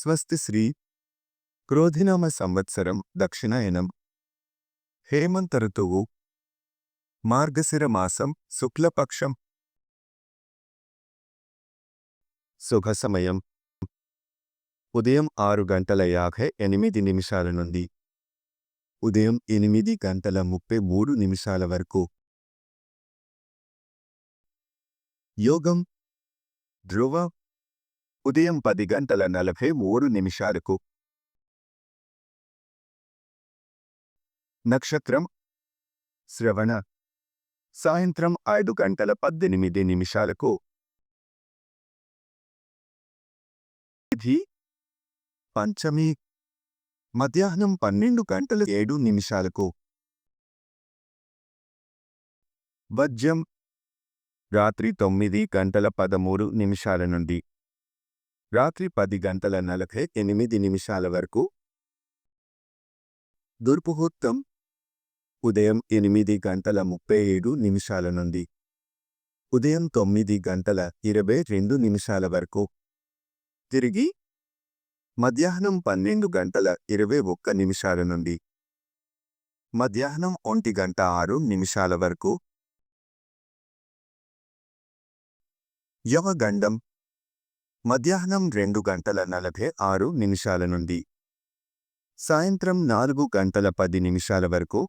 స్వస్తి శ్రీ క్రోధినామ సంవత్సరం దక్షిణాయనం హేమంత ఋతువు మార్గశిర మాసం శుక్లపక్షం. శుభ సమయం ఉదయం ఆరు గంటల యాభై ఎనిమిది నిమిషాల నుండి. ఉదయం ఎనిమిది గంటల ముప్పై మూడు నిమిషాల వరకు. యోగం. ధ్రువ. ఉదయం పది గంటల నలభై మూడు నిమిషాలకు. నక్షత్రం. శ్రవణ. సాయంత్రం ఐదు గంటల పద్దెనిమిది నిమిషాలకు. తిథి. పంచమి. మధ్యాహ్నం పన్నెండు గంటల ఏడు నిమిషాలకు. వజ్యం రాత్రి తొమ్మిది గంటల పదమూడు నిమిషాల నుండి. రాత్రి పది గంటల నలభై ఎనిమిది నిమిషాల వరకు. దుర్ముహూర్తం. ఉదయం ఎనిమిది గంటల ముప్పై ఏడు నిమిషాల నుండి. ఉదయం తొమ్మిది గంటల ఇరవై రెండు నిమిషాల వరకు. తిరిగి. మధ్యాహ్నం పన్నెండు గంటల ఇరవై ఒక్క నిమిషాల నుండి. మధ్యాహ్నం ఒంటి గంట ఆరు నిమిషాల వరకు. యవగండం. మధ్యాహ్నం రెండు గంటల నలభై ఆరు నిమిషాల నుండి. సాయంత్రం నాలుగు గంటల పది నిమిషాల వరకు